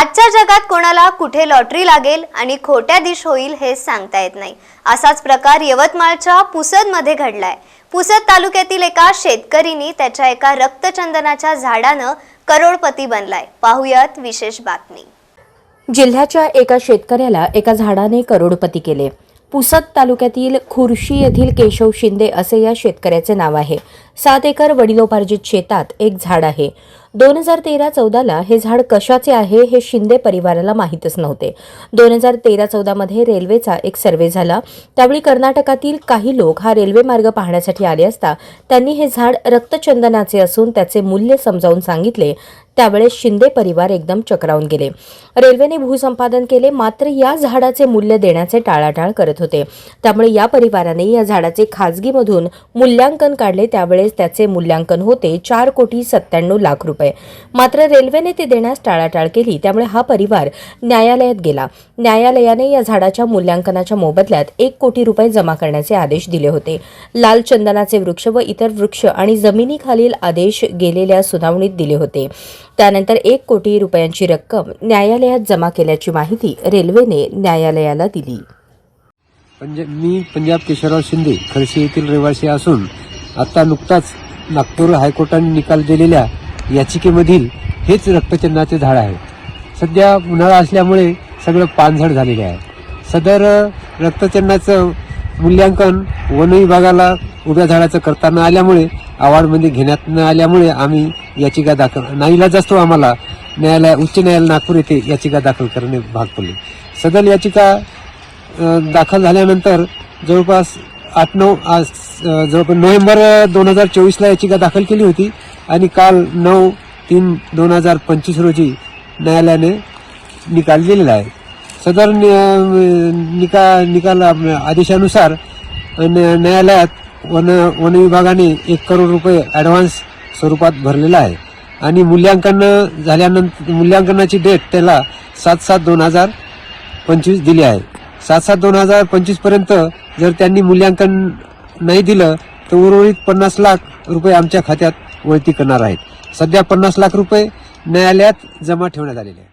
आजच्या जगात कोणाला कुठे लॉटरी लागेल आणि खोट्या दिश होईल हे सांगता येत नाही. असाच प्रकार यवतमाळच्या पुसदमध्ये घडलाय. पुसद तालुक्यातील एका शेतकरीनी त्याच्या एका रक्तचंदनाच्या झाडानं करोडपती बनलाय. पाहुयात विशेष बातमी. जिल्ह्याच्या एका शेतकऱ्याला एका झाडाने करोडपती केले. पुसद तालुक्यातील खुर्शी येथील केशव शिंदे असे या शेतकऱ्याचे नाव आहे. सात एकर वडिलोपार्जित शेतात एक झाड आहे. दोन हजार तेरा चौदाला हे झाड कशाचे आहे हे शिंदे परिवाराला माहीतच नव्हते. दोन हजार तेरा चौदामध्ये रेल्वेचा एक सर्वे झाला. त्यावेळी कर्नाटकातील काही लोक हा रेल्वे मार्ग पाहण्यासाठी आले असता त्यांनी हे झाड रक्तचंदनाचे असून त्याचे मूल्य समजावून सांगितले. त्यावेळेस शिंदे परिवार एकदम चक्रावून गेले. रेल्वेने भूसंपादन केले मात्र या झाडाचे मूल्य देण्याचे टाळाटाळ करत होते. त्यामुळे या परिवाराने या झाडाचे खाजगीमधून मूल्यांकन काढले. त्यावेळेस त्याचे मूल्यांकन होते चार कोटी सत्त्याण्णव लाख रुपये. मात्र रेल्वेने ते देण्यास टाळाटाळ केली. त्यामुळे हा परिवार न्यायालयात गेला. न्यायालयाने या झाडाच्या मूल्यांकनाच्या मोबदल्यात एक कोटी रुपये जमा करण्याचे आदेश दिले होते. लाल चंदनाचे वृक्ष व इतर वृक्ष आणि जमिनीखालील आदेश गेलेल्या सुनावणीत दिले होते. त्यानंतर एक कोटी रुपयांची रक्कम न्यायालयात जमा केल्याची माहिती रेल्वेने न्यायालयाला दिली. पंजाब मी पंजाब केशवराव शिंदे खडशी येथील रहिवासी असून आता नुकताच नागपूर हायकोर्टाने निकाल दिलेल्या याचिकेमधील हेच रक्तचंदनाचे झाड आहे. सध्या उन्हाळा असल्यामुळे सगळं पानझड झालेले आहे. सदर रक्तचंदनाचं मूल्यांकन वन विभागाला उभ्या झाडाचं करता न आल्यामुळे अवॉर्डमध्ये घेण्यात न आल्यामुळे आम्ही याचिका दाखल नाईलाज असतो आम्हाला. न्यायालय उच्च न्यायालय नागपूर येथे याचिका दाखल करणे भाग पडले. सदर याचिका दाखल झाल्यानंतर जवळपास आठ नऊ आज जवळपास नोव्हेंबर दोन हजार चोवीसला याचिका दाखल केली होती आणि काल नऊ तीन दोन हजार पंचवीस रोजी न्यायालयाने निकाल दिलेला आहे. सदर निका निकाल आदेशानुसार न्यायालयात वन वन विभागाने एक करोड रुपये ॲडव्हान्स स्वरूपात भरलेला आहे. आणि मूल्यांकन झाल्यानंतर मूल्यांकनाची डेट त्याला सात सात दोन हजार पंचवीस दिली आहे. सात सात दोन हजार पंचवीसपर्यंत जर त्यांनी मूल्यांकन नाही दिलं तर उर्वरित पन्नास लाख रुपये आमच्या खात्यात वळती करणार आहेत. सध्या पन्नास लाख रुपये न्यायालयात जमा ठेवण्यात आलेले आहे